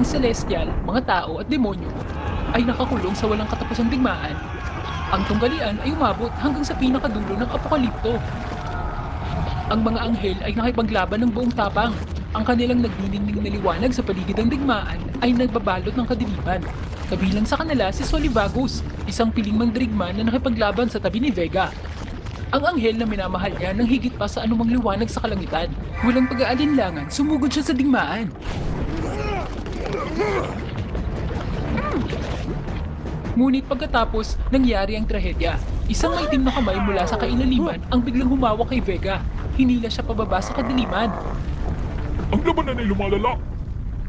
ang celestial, mga tao at demonyo ay nakakulong sa walang katapusang digmaan, ang tunggalian ay umabot hanggang sa pinakadulo ng apokalipto. Ang mga anghel ay nakipaglaban ng buong tapang. Ang kanilang nagniningning na liwanag sa paligid ng digmaan ay nagbabalot ng kadiliman. Kabilang sa kanila si Solivagus, isang piling mandirigma na nakipaglaban sa tabi ni Vega. Ang anghel na minamahal niya ng higit pa sa anumang liwanag sa kalangitan. Walang pag-aalinlangan, sumugod siya sa digmaan. Ngunit pagkatapos, nangyari ang trahedya. Isang maitim na kamay mula sa kailaliman ang biglang humawak kay Vega. Hinila siya pababa sa kadiliman. Ang labanan ay lumalala.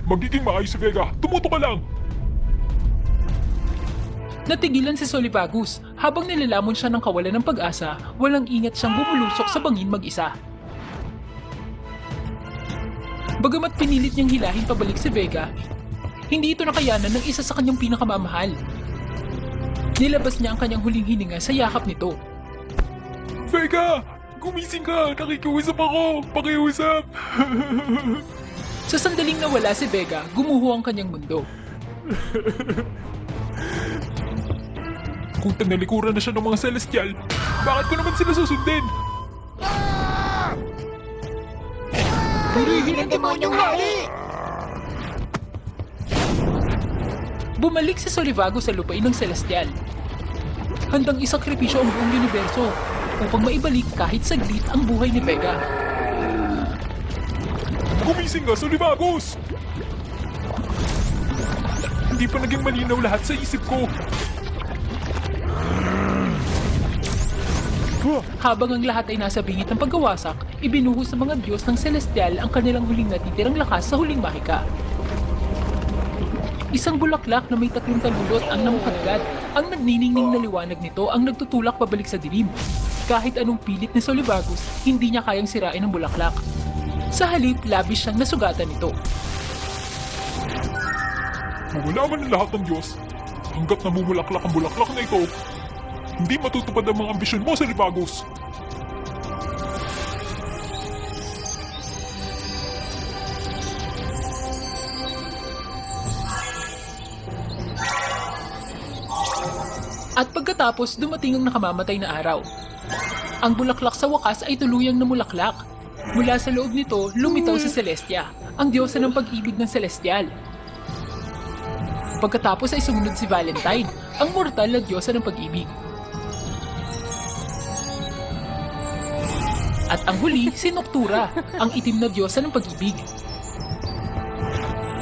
Magiging maayos si Vega. Tumuto ka lang. Natigilan si Solivagus. Habang nilalamon siya ng kawalan ng pag-asa, walang ingat siyang bumulusok sa bangin mag-isa. Bagamat pinilit niyang hilahin pabalik si Vega, hindi ito nakayanan ng isa sa kanyang pinakamamahal. Nilabas niya ang kanyang huling hininga sa yakap nito. Vega! Gumising ka! Nakikiusap ako! Pakiusap! Sa sandaling nawala si Vega, gumuho ang kanyang mundo. Kung tanalikuran na siya ng mga celestial, bakit ko naman sila susundin? Purihin ang demonyong hari! Bumalik si Solivago sa lupain ng Celestial. Handang isakripisyo ang buong universo upang maibalik kahit saglit ang buhay ni Vega. Gumising ka, Solivagos! Hindi pa naging malinaw lahat sa isip ko. Habang ang lahat ay nasa bingit ng pagkawasak, ibinuhos ng mga Diyos ng Celestial ang kanilang huling natitirang lakas sa huling mahika. Isang bulaklak na may tatlong talulot ang namukadkad. Ang nagniningning na liwanag nito ang nagtutulak pabalik sa dilim. Kahit anong pilit ni Solivagus, hindi niya kayang sirain ang bulaklak. Sa halip, labis siyang nasugatan nito. Mawala man ang lahat ng Diyos. Hanggat namumulaklak ang bulaklak na ito, hindi matutupad ang mga ambisyon mo, Solivagos. At pagkatapos, dumating ang nakamamatay na araw. Ang bulaklak sa wakas ay tuluyang namulaklak. Mula sa loob nito, lumitaw si Celestia, ang diyosa ng pag-ibig ng Celestial. Pagkatapos ay sumunod si Valentine, ang mortal na diyosa ng pag-ibig. At ang huli, si Noctura, ang itim na diyosa ng pag-ibig.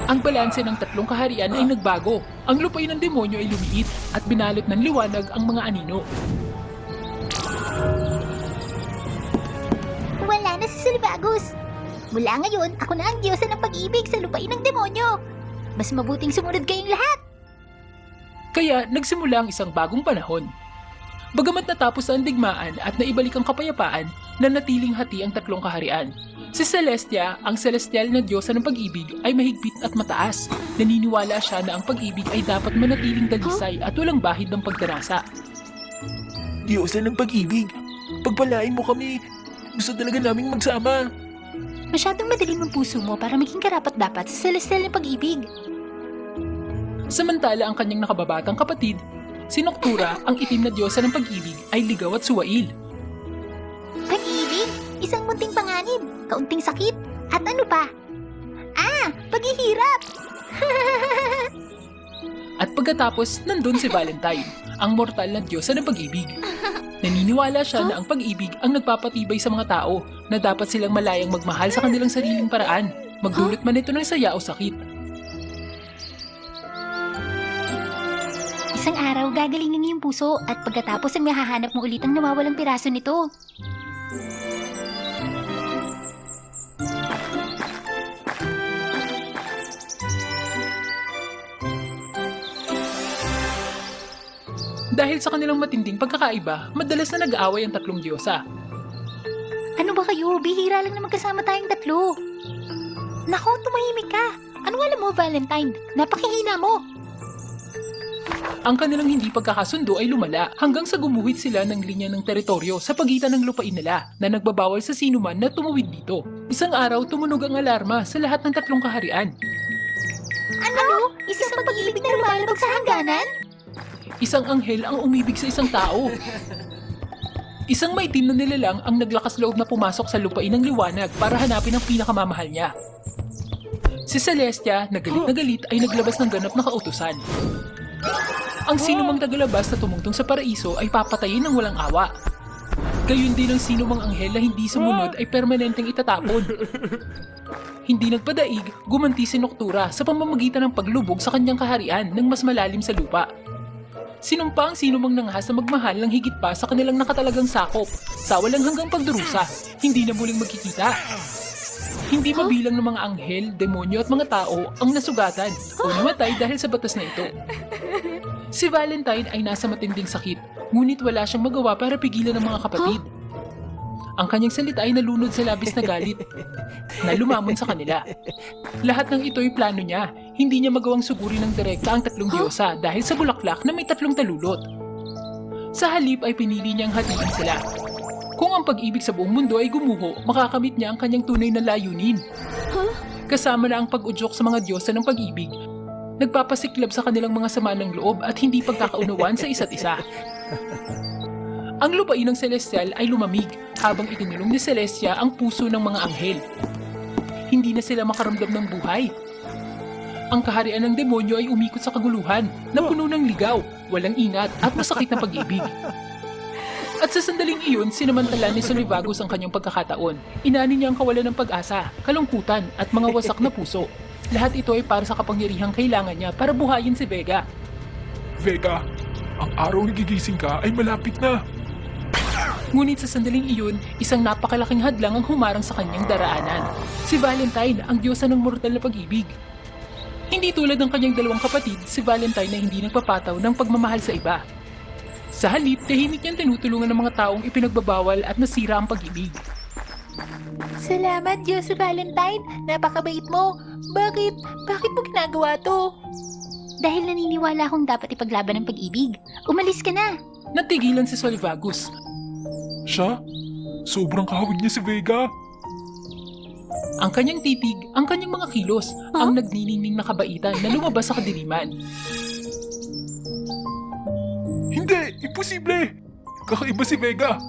Ang balanse ng tatlong kaharian ay nagbago. Ang lupay ng demonyo ay lumiit at binalot ng liwanag ang mga anino. Wala na si Silvagus! Mula ngayon, ako na ang diyosa ng pag-ibig sa lupain ng demonyo! Mas mabuting sumunod kayong lahat! Kaya nagsimula ang isang bagong panahon. Bagamat natapos ang digmaan at naibalik ang kapayapaan, nanatiling hati ang tatlong kaharian. Si Celestia, ang celestial na diyosa ng pag-ibig, ay mahigpit at mataas. Naniniwala siya na ang pag-ibig ay dapat manatiling dalisay at walang bahid ng pagdarasa. Diyosa ng pag-ibig. Pagpalain mo kami. Gusto talaga naming magsama. Masyadong madilim ang puso mo para maging karapat-dapat sa celestial ng pag-ibig. Samantala ang kanyang nakababatang kapatid, si Noctura, ang itim na diyosa ng pag-ibig, ay ligaw at suwail. Pag-ibig? Isang munting kaunting sakit, at ano pa? Ah, paghihirap! At pagkatapos, nandun si Valentine, ang mortal na diyosa ng pag-ibig. Naniniwala siya na ang pag-ibig ang nagpapatibay sa mga tao na dapat silang malayang magmahal sa kanilang sariling paraan, magdulot man ito ng saya o sakit. Isang araw, gagalingin iyong puso at pagkatapos ay mahahanap mo ulit ang nawawalang piraso nito. Dahil sa kanilang matinding pagkakaiba, madalas na nag-aaway ang tatlong diyosa. Ano ba kayo? Bihira lang na magkasama tayong tatlo. Nako, tumahimik ka. Ano alam mo, Valentine? Napakihina mo. Ang kanilang hindi pagkakasundo ay lumala hanggang sa gumuhit sila ng linya ng teritoryo sa pagitan ng lupain nila na nagbabawal sa sinuman na tumawid dito. Isang araw tumunog ang alarma sa lahat ng tatlong kaharian. Ano? na lumalabag sa hangganan? Isang anghel ang umibig sa isang tao. Isang maitim na nilalang ang naglakas loob na pumasok sa lupain ng liwanag para hanapin ang pinakamamahal niya. Si Celestia, na galit na galit, ay naglabas ng ganap na kautusan. Ang sino mang tagalabas na tumungtong sa paraiso ay papatayin ng walang awa. Gayun din ang sino mang anghel na hindi sumunod ay permanenteng itatapon. Hindi nagpadaig, gumanti si Noktura sa pamamagitan ng paglubog sa kanyang kaharian ng mas malalim sa lupa. Sinumpa ang sino mang nangahas na magmahal ng higit pa sa kanilang nakatalagang sakop, sa walang hanggang pagdurusa, hindi na muling magkikita. Hindi mabilang ng mga anghel, demonyo at mga tao ang nasugatan o namatay dahil sa batas na ito. Si Valentine ay nasa matinding sakit, ngunit wala siyang magawa para pigilan ng mga kapatid. Ang kanyang salita ay nalunod sa labis na galit na lumamon sa kanila. Lahat ng ito ay plano niya. Hindi niya magawang suguri ng direkta ang tatlong diyosa dahil sa bulaklak na may tatlong talulot. Sa halip ay pinili niyang hatiin sila. Kung ang pag-ibig sa buong mundo ay gumuho, makakamit niya ang kanyang tunay na layunin. Kasama na ang pag-udyok sa mga diyosa ng pag-ibig, nagpapasiklab sa kanilang mga sama ng loob at hindi pagkakaunawan sa isa't isa. Ang lupain ng Celestial ay lumamig habang itinulong ni Celestia ang puso ng mga anghel. Hindi na sila makaramdam ng buhay. Ang kaharian ng demonyo ay umikot sa kaguluhan na puno ng ligaw, walang inat at masakit na pag-ibig. At sa sandaling iyon, sinamantala ni Solivagos ang kanyang pagkakataon. Inani niya ang kawalan ng pag-asa, kalungkutan at mga wasak na puso. Lahat ito ay para sa kapangyarihang kailangan niya para buhayin si Vega. Vega, ang araw na gigising ka ay malapit na. Ngunit sa sandaling iyon, isang napakalaking hadlang ang humarang sa kanyang daraanan. Si Valentine, ang diyosa ng mortal na pag-ibig. Hindi tulad ng kanyang dalawang kapatid, si Valentine na hindi nagpapataw ng pagmamahal sa iba. Sa halip, tahimik niyang tinutulungan ng mga taong ipinagbabawal at nasira ang pag-ibig. Salamat, Diyos Valentine. Napakabait mo. Bakit? Bakit mo ginagawa to? Dahil naniniwala akong dapat ipaglaban ng pag-ibig. Umalis ka na. Natigilan si Solivagus. Siya? Sobrang kahawig niya si Vega. Ang kanyang titig, ang kanyang mga kilos, ang nagniningning na kabaitan na lumabas sa kadiliman. Hindi! Imposible! Kakaiba si Vega!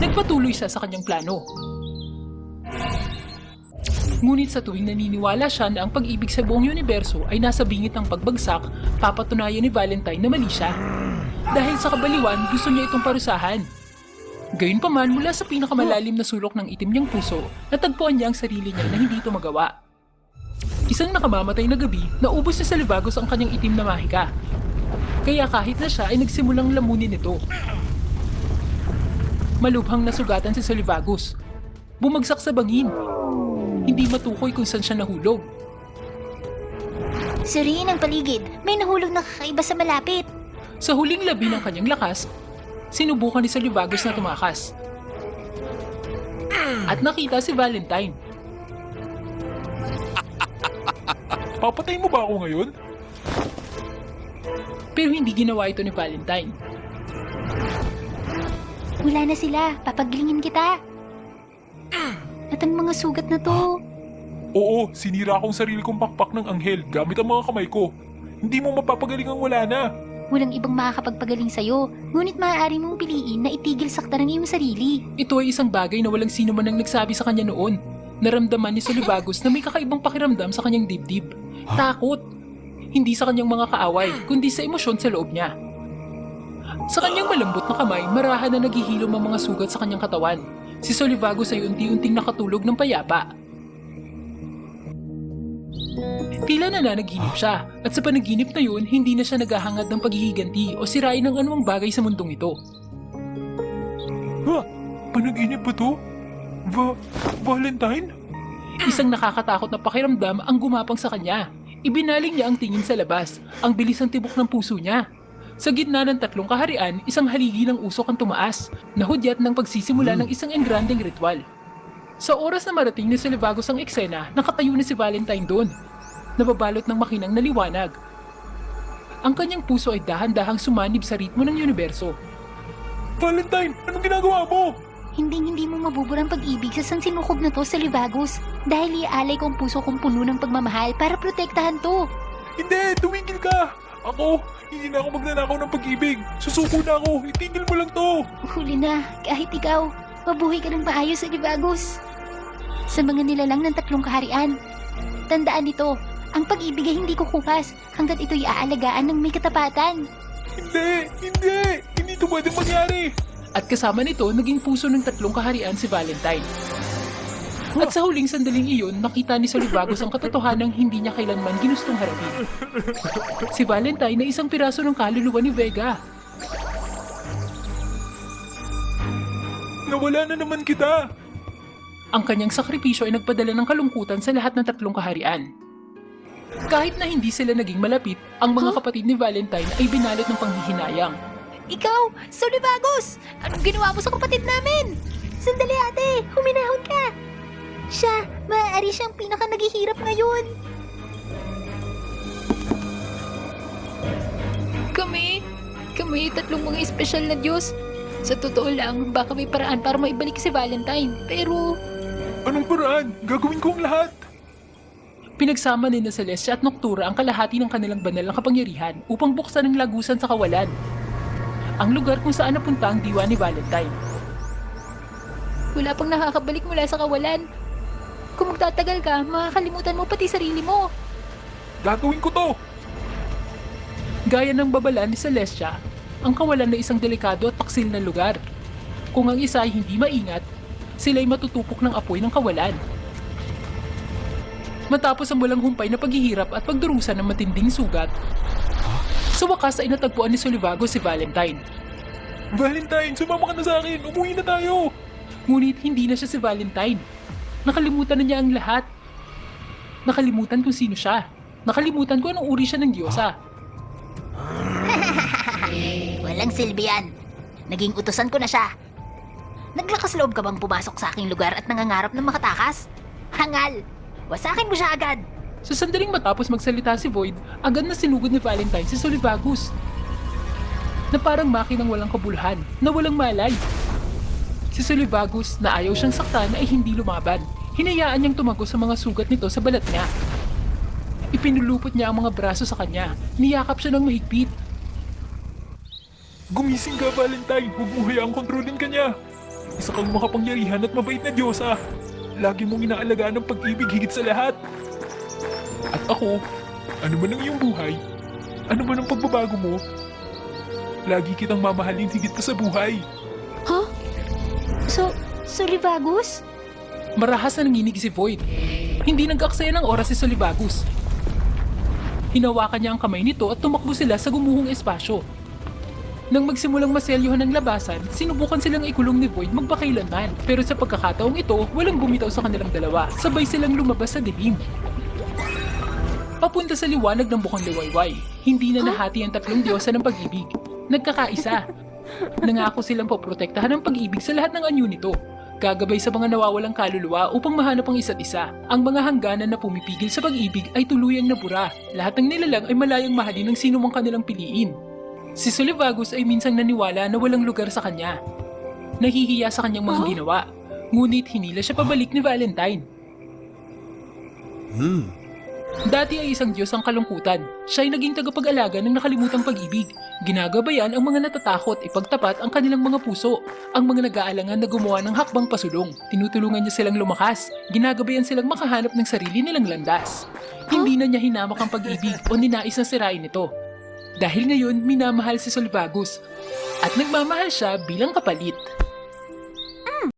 Nagpatuloy siya sa kanyang plano. Ngunit sa tuwing naniniwala siya na ang pag-ibig sa buong universo ay nasa bingit ng pagbagsak, papatunayan ni Valentine na mali siya. Dahil sa kabaliwan, gusto niya itong parusahan. Gayunpaman mula sa pinakamalalim na sulok ng itim niyang puso, natagpuan niya ang sarili niya na hindi ito magawa. Isang nakamamatay na gabi, naubos ni Salvagos ang kanyang itim na mahika. Kaya kahit na siya ay nagsimulang lamunin ito. Malubhang nasugatan si Solivagos. Bumagsak sa bangin. Hindi matukoy kung saan siya nahulog. Suriin ang paligid. May nahulog na kakaiba sa malapit. Sa huling labi ng kanyang lakas, sinubukan ni Solivagos na tumakas. At nakita si Valentine. Papatay mo ba ako ngayon? Pero hindi ginawa ito ni Valentine. Wala na sila. Papagilingin kita. At ang mga sugat na to. Oo, sinira akong sarili kong pakpak ng anghel gamit ang mga kamay ko. Hindi mo mapapagaling ang wala na. Walang ibang makakapagpagaling sa'yo. Ngunit maaari mong piliin na itigil sakta ng iyong sarili. Ito ay isang bagay na walang sino man ang nagsabi sa kanya noon. Naramdaman ni Solivagos na may kakaibang pakiramdam sa kanyang dibdib. Takot. Hindi sa kanyang mga kaaway, kundi sa emosyon sa loob niya. Sa kanyang malambot na kamay, marahan na naghihilom ang mga sugat sa kanyang katawan. Si Solivagos ay unti-unting nakatulog ng payapa. Tila na nanaginip siya, at sa panaginip na yun, hindi na siya naghahangad ng paghihiganti o sirain ng anumang bagay sa mundong ito. Ha? Panaginip ba to? Va... Valentine? Isang nakakatakot na pakiramdam ang gumapang sa kanya. Ibinaling niya ang tingin sa labas, ang bilis ng tibok ng puso niya. Sa gitna ng tatlong kaharian, isang haligi ng usok ang tumaas, nahudyat ng pagsisimula ng isang engrandeng ritual. Sa oras na marating ni Silvagos ang eksena, nakatayo na si Valentine doon, nababalot ng makinang naliwanag. Ang kanyang puso ay dahan-dahang sumanib sa ritmo ng universo. Valentine, anong ginagawa mo? Hindi hindi mo mabubura ang pag-ibig sa sang sinukob na to sa Livagos. Dahil iaalay ko ang puso kong puno ng pagmamahal para protektahan to. Hindi! Tumigil ka! Ako, hindi na ako magnanakaw ng pag-ibig. Susuko na ako. Itigil mo lang to. Huli na, kahit ikaw, mabuhay ka ng maayos sa Libagos. Sa mga nilalang ng tatlong kaharian. Tandaan nito, ang pag-ibig ay hindi kukupas hanggat ito'y aalagaan ng may katapatan. Hindi! Hindi! Hindi ito pwedeng mangyari! At kasama nito, naging puso ng tatlong kaharian si Valentine. At sa huling sandaling iyon, nakita ni Solivagos ang katotohanang hindi niya kailanman ginustong harapin. Si Valentine ay isang piraso ng kaluluwa ni Vega. Nawala na naman kita! Ang kanyang sakripisyo ay nagpadala ng kalungkutan sa lahat ng tatlong kaharian. Kahit na hindi sila naging malapit, ang mga kapatid ni Valentine ay binalot ng panghihinayang. Ikaw, Solibagos! Anong ginawa mo sa kapatid namin? Sandali ate, huminahon ka! Siya, maaari siyang pinaka naghihirap ngayon. Kami, kami tatlong mga espesyal na Diyos. Sa totoo lang, baka may paraan para maibalik si Valentine. Pero, Anong paraan? Gagawin ko ang lahat! Pinagsama ni na Celestia at Noctura ang kalahati ng kanilang banal na kapangyarihan upang buksan ang lagusan sa kawalan. Ang lugar kung saan napunta ang diwa ni Valentine. wala pang nakakabalik mula sa kawalan. Kung magtatagal ka, makakalimutan mo pati sarili mo. Gagawin ko to! Gaya ng babala ni Celestia, ang kawalan na isang delikado at taksil na lugar. Kung ang isa ay hindi maingat, sila'y matutupok ng apoy ng kawalan. Matapos ang walang humpay na paghihirap at pagdurusa ng matinding sugat, sa wakas ay natagpuan ni Solivago si Valentine. Valentine, sumama ka na sa akin! Umuwi na tayo! Ngunit hindi na siya si Valentine. Nakalimutan na niya ang lahat. Nakalimutan kung sino siya. Nakalimutan kung anong uri siya ng Diyosa. Walang silbi yan. Naging utusan ko na siya. Naglakas loob ka bang pumasok sa aking lugar at nangangarap ng makatakas? Hangal! Wasakin mo siya agad! Sa sandaling matapos magsalita si Void, agad na sinugod ni Valentine si Solivagus. Na parang makinang walang kabuluhan, na walang malay. Si Solivagus, na ayaw siyang saktan ay hindi lumaban. Hinayaan niyang tumago sa mga sugat nito sa balat niya. Ipinulupot niya ang mga braso sa kanya. Niyakap siya ng mahigpit. Gumising ka, Valentine! Huwag mo hayaang kontrolin ka niya! Isa kang makapangyarihan at mabait na Diyosa! Lagi mong inaalagaan ng pag-ibig higit sa lahat! At ako, ano man ang iyong buhay, ano man ang pagbabago mo, lagi kitang mamahalin higit pa sa buhay! Huh? So, Solivagus? Marahas na nanginig si Void. Hindi nag-aksaya ng oras si Solivagus. Hinawakan niya ang kamay nito at tumakbo sila sa gumuhong espasyo. Nang magsimulang maselyuhan ng labasan, sinubukan silang ikulong ni Void magpakailanman. Pero sa pagkakataong ito, walang bumitaw sa kanilang dalawa. Sabay silang lumabas sa dilim. Papunta sa liwanag ng bukang liwayway. Hindi na nahati ang tatlong diyosa ng pag-ibig. Nagkakaisa. Nangako silang poprotektahan ang pag-ibig sa lahat ng anyo nito. Gagabay sa mga nawawalang kaluluwa upang mahanap ang isa't isa. Ang mga hangganan na pumipigil sa pag-ibig ay tuluyang nabura. Lahat ng nilalang ay malayang mahalin ng sino mang kanilang piliin. Si Solivagus ay minsang naniwala na walang lugar sa kanya. Nahihiya sa kanyang mga ginawa. Ngunit hinila siya pabalik ni Valentine. Dati ay isang Diyos ang kalungkutan. Siya ay naging tagapag-alaga ng nakalimutang pag-ibig. Ginagabayan ang mga natatakot ipagtapat ang kanilang mga puso. Ang mga nag-aalangan na gumawa ng hakbang pasulong. Tinutulungan niya silang lumakas. Ginagabayan silang makahanap ng sarili nilang landas. Hindi na niya hinamak ang pag-ibig o ninais na sirain ito. Dahil ngayon, minamahal si Solvagus. At nagmamahal siya bilang kapalit.